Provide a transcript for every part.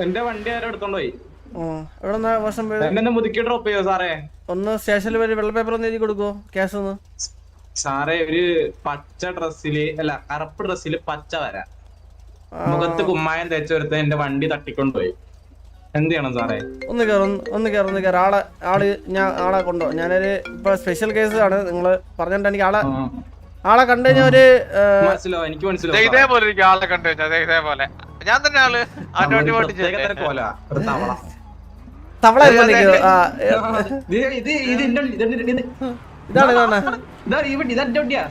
എന്റെ വണ്ടി ആരും എടുത്തോണ്ട് പോയി. എവിടെ മോശം എന്നെ ഒന്ന് മുതുക്കി ഡ്രോപ്പ് ചെയ്യോ സാറേ? ഒന്ന് സ്റ്റേഷനിൽ വരെ വെള്ള പേപ്പർ ഒന്ന് എഴുതി കൊടുക്കുവോ? കേസ് ഒന്ന്. സാറേ ഒരു പച്ച ഡ്രസ്സിൽ അല്ല കറുപ്പ് ഡ്രസ്സിൽ പച്ച വര. മുഖത്ത് കുമ്മായം തേച്ചെടുത്ത് എന്റെ വണ്ടി തട്ടിക്കൊണ്ടുപോയി എന്ത് ചെയ്യണം സാറേ? ഒന്ന് കേറും ഒന്ന് കേറും ഒന്ന് കയറി ആളെ ആൾ ഞാൻ ആളെ കൊണ്ടോ. ഞാനൊരു ഇപ്പൊ സ്പെഷ്യൽ കേസ് ആണ്. നിങ്ങൾ പറഞ്ഞിട്ട് എനിക്ക് ആളെ ആളെ കണ്ടു കഴിഞ്ഞാൽ ഒരു മനസ്സിലോ എനിക്ക് മനസ്സിലോ മനസ്സിലാവും ഇതേപോലെ ആളെ കണ്ടു കഴിഞ്ഞാൽ ഇതേപോലെ. ഞാൻ തന്നെ ആൾ തരം ഓടിച്ചു തവള. ഇതാണ് ഇതാണ്. വണ്ടിയാ.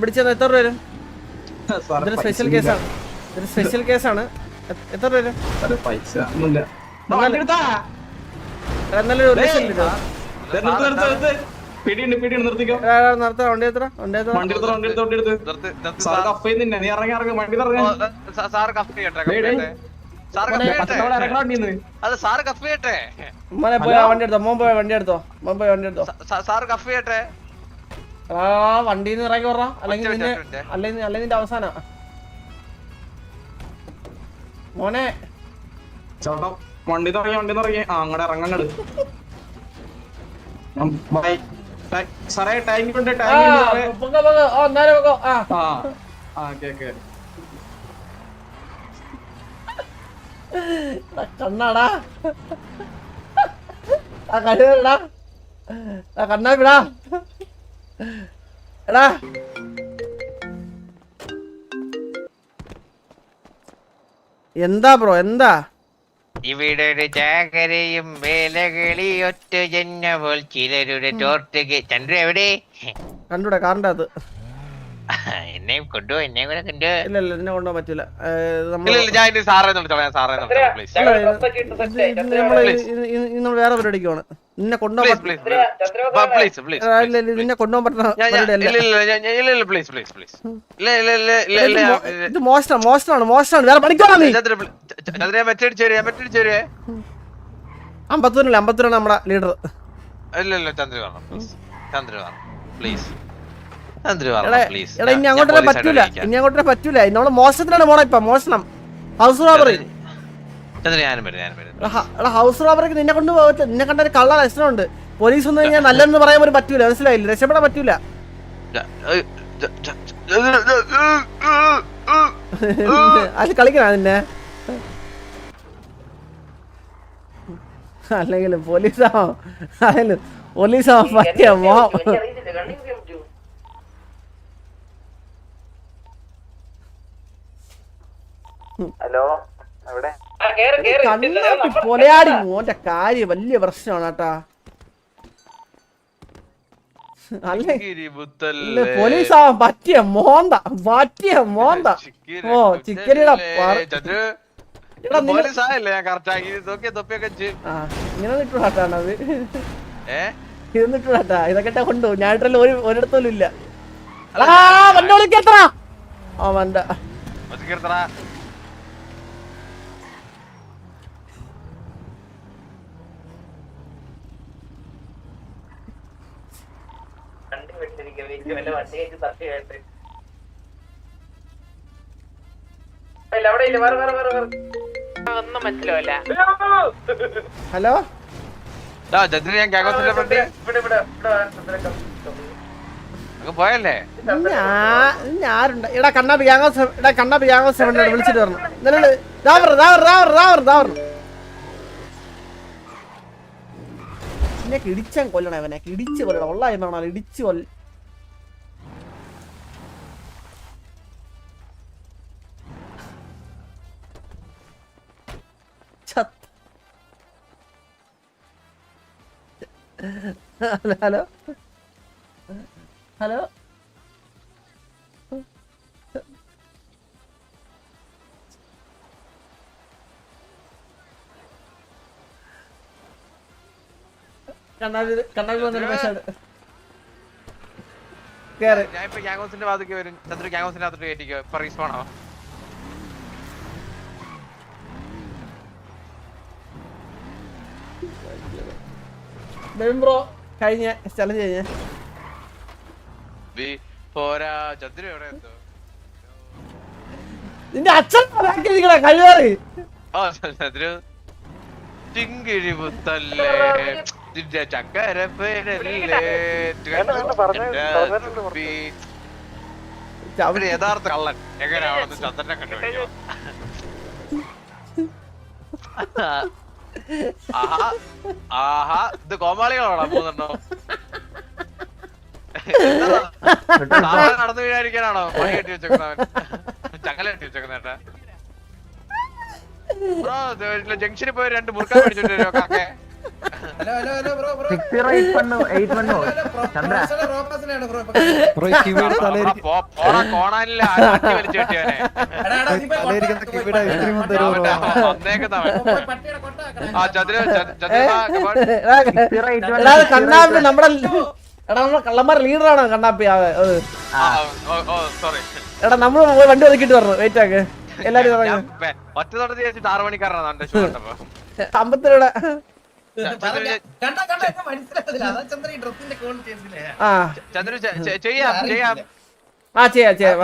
പിടിച്ചത് എത്ര രൂപ വരും? ഇതൊരു സ്പെഷ്യൽ കേസാണ്. ഇതൊരു സ്പെഷ്യൽ കേസാണ്. എത്ര രൂപ വരും. എന്നാലും ഒരു ലക്ഷം രൂപ നിർത്ത്, നിർത്ത്, നിർത്ത്. പിടിയുണ്ട് പിടിയുണ്ട് നിർത്തിക്കോ. നടത്താം വണ്ടി എത്ര വണ്ടി എത്ര വണ്ടി എടുത്തോ വണ്ടി എടുത്തോ വണ്ടി എടുത്ത് നിർത്ത് നിർത്ത്. സാർ സാർ കഫ് ചെയ്യുന്നില്ല നീ ഇറങ്ങി ഇറങ്ങി വണ്ടി ഇറങ്ങി ഓ, കഫ് ചെയ്യട്ടെ കഫ് ഡേയ്, ചെയ്യട്ടെ. സാറ് കഫ് ചെയ്യട്ടെ. മോനെ പോയി വണ്ടി എടുത്തോ മോൻ പോയി വണ്ടി എടുത്തോ മോൻ പോയി വണ്ടി എടുത്തോ. സാ- സാ- കഫ് ചെയ്യട്ടെ. ആ വണ്ടിന്ന് ഇറങ്ങി പറ അല്ലെങ്കിൽ നിന്നെ അല്ലെങ്കിൽ അല്ലെങ്കിൽ നിന്റെ അവസാന. മോനെ. ചേട്ടാ വണ്ടി തുടങ്ങി വണ്ടി തുടങ്ങി ആ അങ്ങടെ ഇറങ്ങങ്ങട് ബൈ. സാറേ ടാങ്ക് ഉണ്ട് പൊക്കോ. ആ. കേക്ക് കണ്ണാടാ. ആ കഴിവടാ ആ കണ്ണാ വിടാ. എടാ. എന്താ ബ്രോ എന്താ? ഇവിടെ ഒരു ചാകരയും വേലകളി ഒറ്റ ജന്നപോൽ ചിലരുടെ ടോർട്ടുക ചന്ദ്ര എവിടെ കണ്ടൂടെ കാറിന്റെ അത് എന്നെ കൊണ്ടുപോ എന്നെ കൂടെ കൊണ്ടുപോ ഇല്ല ഇല്ല ഇതിനെ കൊണ്ടുപോകാൻ പറ്റില്ല നമ്മൾ വേറെ പരിപാടിക്കാണ് നിന്നെ കൊണ്ടുപോകാൻ പ്ലീസ് പ്ലീസ് പ്ലീസ് ആ, ഇല്ല ഇല്ല നിന്നെ കൊണ്ടുപോകാൻ പറ്റുന്ന ഞാൻ- ഞാൻ- പരിപാടി ഇല്ല ഇല്ല ഞാൻ- ഞാൻ- ഇല്ല ഇല്ല പ്ലീസ് പ്ലീസ് പ്ലീസ് ഇല്ല ഇല്ല ഇല്ല ഇല്ല ഇത് ഇല്ല മോ- ഇത് മോശമാണ് മോശമാണ് മോശമാണ്. വേറെ പഠിക്കണോ അമ്പത്തൂരല്ലേ അമ്പത്തൂരാണ് നമ്മുടെ ലീഡർ. ചന്ദ്ര പ്ലീസ് ചന്ദ്ര ഇനി അങ്ങോട്ടേ പറ്റൂല. ഇനി അങ്ങോട്ടേ പറ്റൂല. നമ്മൾ മോശത്തിലാണ് പോണ ഇപ്പൊ മോശണം ഹൗസ് റോബറി. ഹൗസ് റോബറിക്ക് നിന്നെ കൊണ്ട് പോകത്തില്ല നിന്നെ കണ്ട ഒരു കള്ള ലക്ഷണമുണ്ട് പോലീസ് വന്നു കഴിഞ്ഞാൽ നല്ലതെന്ന് പറയാൻ പോലും പറ്റൂല. മനസ്സിലായില്ല? രക്ഷപ്പെടാൻ പറ്റൂല. അത് കളിക്കണ നിന്നെ? അല്ലെങ്കിലും പോലീസാവോ അല്ലെങ്കിലും പോലീസാവോ പറ്റിയ മോ കണ്ണാപ്പി പൊലയാടി മോന്റെ കാര്യം വലിയ പ്രശ്നമാണ് കേട്ടാ അല്ലേ പോലീസ് പോലീസാവാൻ പറ്റിയ മോന്ത പറ്റിയ മോന്ത. ഓ ചിക്കനിയുടെ ഞാൻ ഇങ്ങനെ ഇതൊക്കെ കൊണ്ടു ഞാനിട്ടല്ല ഒരു ഒരിടത്തോലും ഇല്ല. ആ വണ്ടി വിളിക്കത്ര ആ വണ്ട ഒതുക്കിയെടുത്തടാ ഒന്നും മനസ്സിലാവില്ല. ഹലോ? പോയല്ലേ? എടാ കണ്ണാപ്പി ഗ്യാങ്ങോസ് എടാ കണ്ണാപ്പി ഗ്യാങ്ങോസ് ഫ്രണ്ടാണ് വിളിച്ചിട്ട് പറഞ്ഞു നിന്നോട് ദാവർ ദാവർ ദാവർ ദാവർ ദാവർ എന്നെ ഇടിച്ചാൻ കൊല്ലണം അവനെ. ഇടിച്ച് കൊല്ലണം. ഉള്ള ഇടിച്ച് കൊല്ല ഹലോ? ഹലോ? കണ്ണാടി കണ്ണാടി വന്നൊരു മെസ്സേജ് കേറ്. ഞാൻ ഇപ്പൊ ഗ്യാഗോസിന്റെ ഭാഗത്തേക്ക് വരും. ചന്ദ്ര ഗ്യാഗോസിന്റെ അകത്തോട്ട് കയറ്റിക്കോ. ഇപ്പൊ റീസ്പോൺ ബ്രോ കഴിഞ്ഞ ചലഞ്ച് കഴിഞ്ഞ. ബി പോരാ ചന്ദ്ര എവിടെ നിന്റെ അച്ഛൻ പറയാക്കിയിരിക്കണ കഴിവാറി. ഓ ചന്ദ്ര. ചിങ്കിഴി പുത്തല്ലേ? നിന്റെ ചക്കര പേരല്ലേ അവർ യഥാർത്ഥ കള്ളൻ. എങ്ങനെയാണെന്ന് ചന്ദ്രനെ കണ്ടുപിടിക്കണം ആഹാ ആഹാ ഇത് കോമാളികളാണോ മൂന്നെണ്ണം? നടന്നു വീഴാതിരിക്കാനാണോ? പണി കെട്ടി വെച്ചേക്കുന്നവൻ. ചങ്ങല കെട്ടി വെച്ചേക്കുന്നേട്ടാ ജംഗ്ഷനിൽ പോയി രണ്ട് മുറുക്കാൻ മേടിച്ചോണ്ട് വരുമോ കാക്കേ നമ്മുടെ എടാ നമ്മളെ കള്ളന്മാർ ലീഡറാണ് കണ്ണാപ്പി ആ, അത്. സോറി എടാ നമ്മൾ വണ്ടി ഒതുക്കിട്ട് പറഞ്ഞു വെയിറ്റ് ആക്ക്. എല്ലാരും അമ്പത്തിരൂടെ ആ ചന്ദ്രു ചെയ്യാം ചെയ്യാം ആ ചെയ്യാം ചെയ്യാം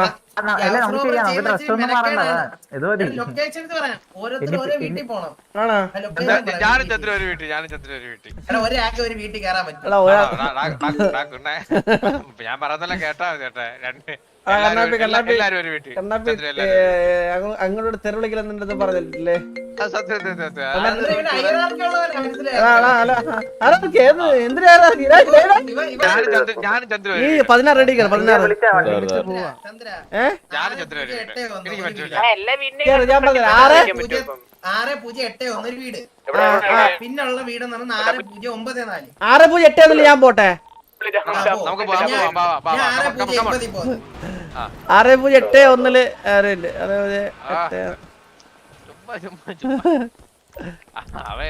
ഞാനും ചന്ദ്ര ഒരു വീട്ടിൽ ഞാനും ചന്ദ്ര ഒരു വീട്ടിൽ. ഞാൻ പറഞ്ഞല്ലോ കേട്ടാ ചേട്ടാ രണ്ട് കണ്ണാപ്പി, കണ്ണാപ്പി. കണ്ണാപ്പി അങ്ങോട്ട് പറഞ്ഞിട്ടില്ലേ? ചന്ദ്ര ഒരു ഈ. പതിനാറ് പതിനാറ്. ഞാൻ. ആറ് പൂജ്യം- ആറ് പൂജ്യം എട്ട് ഒന്ന് ഒരു വീട്. പിന്നുള്ള വീട് എന്ന് പറഞ്ഞാൽ നാല് പൂജ്യം ഒമ്പത് നാല്. ആറ് പൂജ്യം എട്ട് ഞാൻ പോട്ടെ. നമുക്ക് ആറ് പൂജ്യം എട്ട് ഒന്നിൽ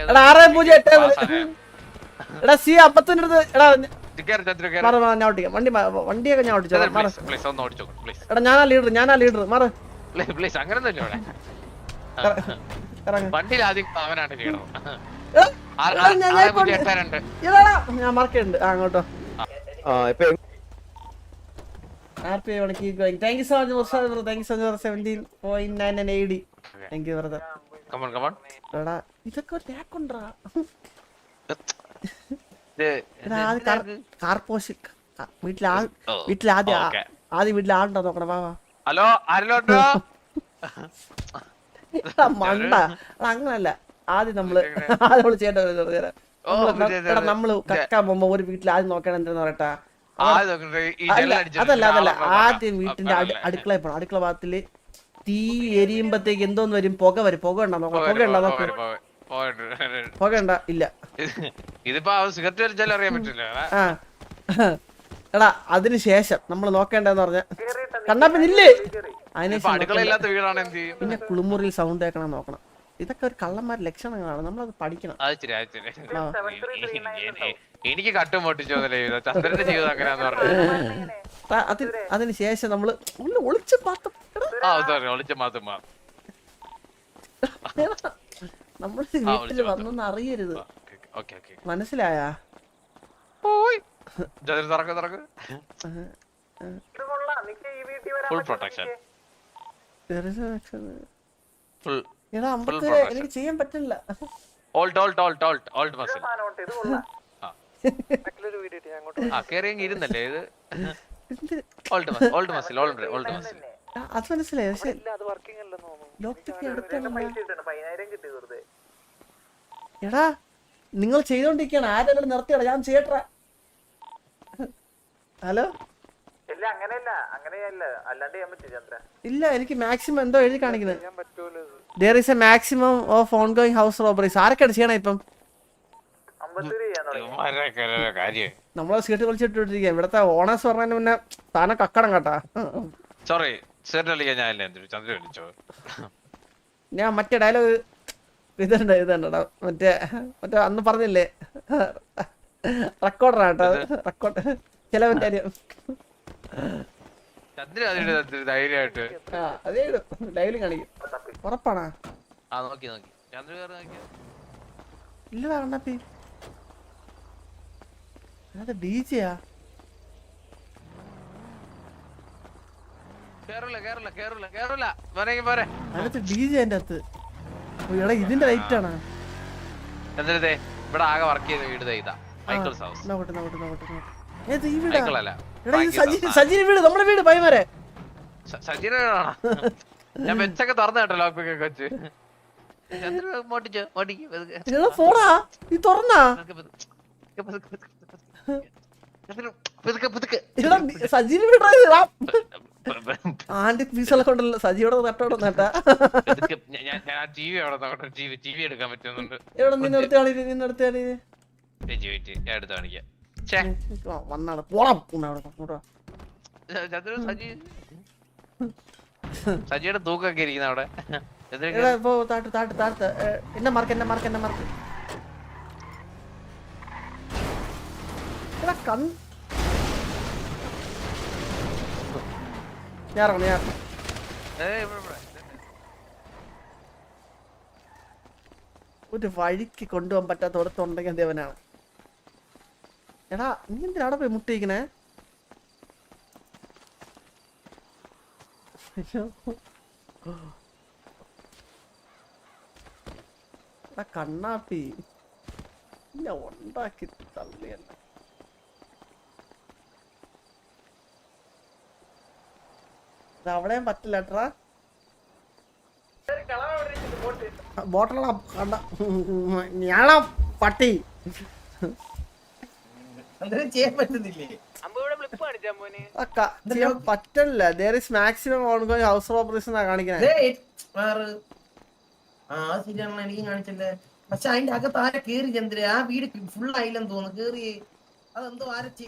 എടാ ആറ് പൂജ്യം എട്ട് എടാ സി അപ്പത്തിന്റെ അടുത്ത് എടാ കേറ് മാറ് മാറ് ഞാൻ ഓട്ടിക്കാം വണ്ടി വണ്ടിയൊക്കെ ഞാൻ ഓടിച്ചോ മാറ്. please, please, ഒന്ന് ഓടിച്ചോ പ്ലീസ് എടാ ഞാനാ ലീഡർ ഞാനാ ലീഡർ. മാറ്. പ്ലീസ് അങ്ങനെ വണ്ടിയിൽ ആദ്യം അവനാണ് ലീഡർ. ഞാൻ- മാർക്ക് ചെയ്യുന്നുണ്ട് ആ അങ്ങോട്ടോ. ആ ഇപ്പൊ R P going thank you so much Murshad bro thank you so much seventeen point nine nine eighty thank you brother come on come on എടാ ഇതൊക്കെ ഒരു ടാക്ക് ഉണ്ടാ ദേ എടാ കാർ കാർ വീട്ടിൽ ആ വീട്ടിൽ ആദ്യം. ആദ്യം വീട്ടിൽ ആളുണ്ടോ നോക്കണം വാ ഹലോ ആരിലോട്ടോ മണ്ട. അങ്ങനല്ല. ആദ്യം നമ്മൾ ആദ്യം നമ്മൾ ചെയ്യേണ്ടത് നമ്മൾ കക്കാൻ പോകുമ്പോ ഒരു വീട്ടിൽ ആദ്യം നോക്കണം എന്താ പറയട്ടാ? അതല്ല അതല്ല. ആദ്യം വീട്ടിന്റെ അടുക്കള പോണം അടുക്കള ഭാഗത്തിൽ തീ എരിയുമ്പത്തേക്ക് എന്തോന്ന് വരും? പുക വരും. പുക ഉണ്ടോ? നോക്കാം. പുക ഉണ്ടോ? നോക്ക്. പുക ഉണ്ടോ? ഇല്ല. ഇത് ഇതിപ്പോ സിഗരറ്റ് വലിച്ചാലും അറിയാൻ പറ്റില്ല ആ. എടാ അതിന് ശേഷം നമ്മൾ നോക്കേണ്ടതെന്ന് പറഞ്ഞ കണ്ണാപ്പിന്നില്ലേ അതിനുശേഷം പിന്നെ കുളിമുറിയിൽ സൗണ്ട് കേൾക്കണം നോക്കണം. ഇതൊക്കെ ഒരു കള്ളന്മാരുടെ ലക്ഷണങ്ങളാണ്. നമ്മളത് പഠിക്കണം. എനിക്ക് കട്ടും പൊട്ടിച്ചോന്നല്ലേ ചന്ദ്രന്റെ ജീവിതം അങ്ങനെയാന്ന് പറഞ്ഞു അതിനുശേഷം അതിന് അതിന് ശേഷം നമ്മൾ ഒളിച്ച് ഒളിച്ച മാത്രം വീട്ടിൽ ഒളിച്ച് വന്നൊന്നും അറിയരുത്. Okay okay മനസ്സിലായാ? Full protection. എനിക്ക് ചെയ്യാൻ പറ്റില്ല. ഓൾട്ട് ഓൾട്ട് ഓൾട്ട് ഓൾട്ട് ഓൾട്ട് മസിൽ ആ കേറിയെങ്കിൽ ഇരുന്നല്ലേ ഇത്? മസിൽ മസിൽ അത് മനസ്സിലായി പക്ഷെ എടാ നിങ്ങൾ ചെയ്തോണ്ടിരിക്കാണ് ആരെങ്കിലും നിർത്തിയടാ ഞാൻ ചെയ്യട്ടാ ഹലോ? ഇല്ല എനിക്ക് മാക്സിമം എന്തോ എഴുതി കാണിക്കുന്നത്. There is a maximum of on going house robberies ആരൊക്കെയാണ് ചെയ്യണേ ഇപ്പം അമ്പത്തൂര് ചെയ്യാൻ തുടങ്ങി ഇവന്മാരൊക്കെ ഒരു കാര്യം നമ്മളെ സീറ്റ് കളിച്ചിട്ടിരിക്കുക ഇവിടത്തെ ഓണേഴ്സ് പറഞ്ഞതിന് മുന്നേ താനെ കക്കടം കേട്ടാ. സോറി സീറ്റ് കളിക്കാൻ ഞാൻ ഞാൻ മറ്റേ ഡയലോഗ് ഇതുണ്ട് ഇതുണ്ട് മറ്റേ മറ്റേ അന്ന് പറഞ്ഞില്ലേ? റെക്കോർഡറാ കേട്ടോ. റെക്കോർഡ് ചിലവിന്റെ കാര്യം. ധൈര്യമായിട്ട്. അതേ ലൈവിൽ കാണിക്കും. ഉറപ്പാണാ? ആ നോക്കി നോക്കി. കണ്ണപ്പി അത് ഡി ജെയാ? ഫോണാ കേറില്ല കേറില്ല കേറില്ല വരങ്ങി പോരെ. അതിനകത്ത് ഡി ജെ എന്റെ അകത്ത്. ഓ, ഇതിന്റെ ലൈറ്റ് ആണ്. ചന്ദ്രത്തെ ഇവിടെ ആകെ വർക്ക് ചെയ്ത വീട് ദേ ഇതാ. മൈക്കിൾസ് ഹൗസ് നോക്കട്ടെ നോക്കട്ടെ നോക്കട്ടെ നോക്കട്ടെ. ഏത് ഈ വീടാ? എടാ ഇത് സജി സജിന് വീട് നമ്മുടെ വീട് പൈമാരെ സജീന ഞാൻ വെച്ചൊക്കെ തുറന്നു കേട്ടോ ലോക്ക് പിക്ക് വെച്ച്. മോട്ടിച്ചോ മോട്ടിക്ക് പോടാ. ഈ തുറന്നാ. പ- ആന്റി പീസൊക്കെ ഉണ്ടല്ലോ സജിയോടെ നട്ടോടെ നട്ട എവിടെ നിന്നെടുത്താണ് കളി നിന്നെടുത്ത് കളി വെയിറ്റ് വെയിറ്റ് ഞാൻ എടുത്ത് കാണിക്കാം. ഛേ. വന്നാണ്. പോടാ. ഉണ്ണ അവിടെ കൊണ്ടുവാ. ചന്ദ്രൻ സജി. സജിയുടെ തൂക്കൊക്കെ ഇരിക്കുന്ന അവിടെ. താട്ട് താട്ട് താട്ട് എന്നെ മാർക്ക് എന്നെ മാർക്ക് എന്നെ മാർക്ക് കൺ ഞാൻ ഇറങ്ങണം ഞാൻ. ഒരു വഴിക്ക് കൊണ്ടുപോകാൻ പറ്റാത്ത ഒരിടത്തുണ്ടെങ്കിൽ ദേവനാണ്. എടാ നീ എന്തിനാ അവിടെ പോയി മുട്ടിയിരിക്കണേ. കണ്ണാപ്പി. ഇല്ല ഉണ്ടാക്കി ഇത് അവിടെയും പറ്റില്ല ട്രാ കണ്ട ഞാനാ പട്ടി. പറ്റില്ല ദേർ is മാക്സിമം ഹൗസ്. ആ അത് ശരിയാണല്ലോ കാണിച്ചല്ലേ. പക്ഷെ അതിന്റെ അകത്ത് ആരെ കേറി ചന്ദ്ര ആ വീട് ഫുൾ ആയില്ലെന്ന് തോന്നുന്നു. കേറി അതെന്തോ ആരച്ച്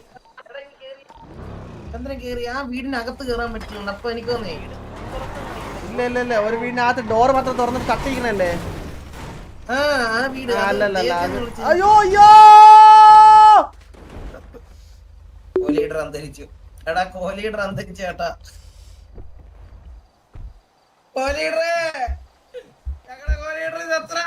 ചന്ദ്രൻ കേറി ആ വീടിനകത്ത് കയറാൻ കേറാൻ പറ്റുന്നുണ്ട് അപ്പൊ എനിക്ക് തോന്നേ ഇല്ല ഇല്ല ഇല്ല. ഒരു വീടിനകത്ത് ഡോർ മാത്രം തുറന്നിട്ട് കത്തിക്കണല്ലേ? അയ്യോ അയ്യോ! കോഹ്ലിയുടെ അന്തരിച്ചു. എടാ കോഹ്ലിയുടെ അന്തരിച്ചു ചേട്ടാ. കോഹ്ലിയുടെ ഞങ്ങളുടെ കോഹ്ലിയുടെ എത്ര